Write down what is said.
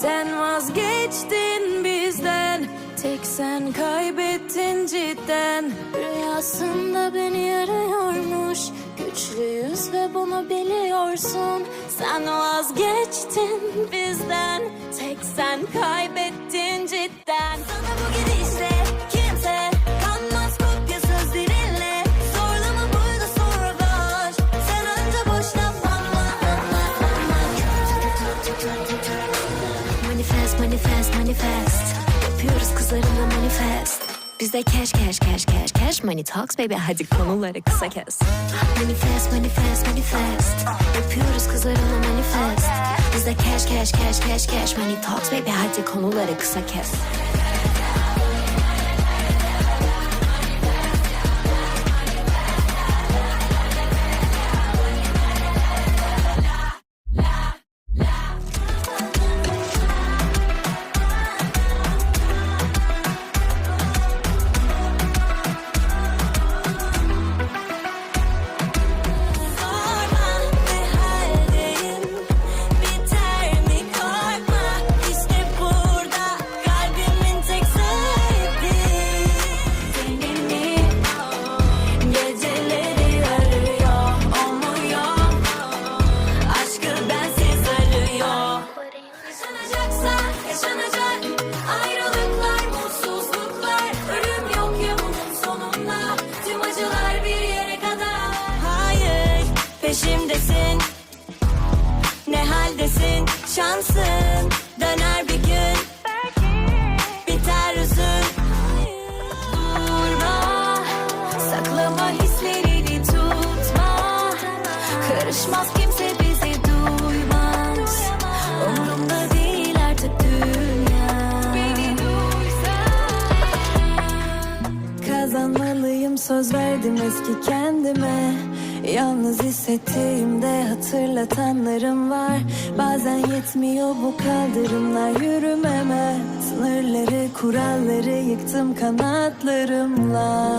Sen vazgeçtin bizden. Tek sen kaybettin cidden. Rüyasında beni arıyormuş Güçlüyüz ve bunu biliyorsun. Sen vazgeçtin bizden. Tek sen kaybettin cidden. Sana bu gidişle kimse kanmaz kopya sözlerinle Zorlama buydu sonra baş Sen önce banla Manifest, manifest, Yapıyoruz kızlarımla manifest. Bizde cash, cash, cash, cash, cash Money talks baby. Hadi konuları kısa kes. Manifest, manifest, manifest. Yapıyoruz kızlarımla manifest. Bizde cash, cash, cash, cash, cash Money talks baby. Hadi konuları kısa kes Ayrılıklar, mutsuzluklar Ölüm yok ya bunun sonunda. Tüm acılar bir yere kadar. Hayır peşimdesin. Ne haldesin? Şansın Döner bir gün. Biter Durma. Saklama hislerini tutma. Karışmaz kimse Kazanmalıyım söz verdim eski kendime? Yalnız hissettiğimde hatırlatanlarım var. Bazen yetmiyor bu kaldırımlar yürümeme. Sınırları kuralları yıktım kanatlarımla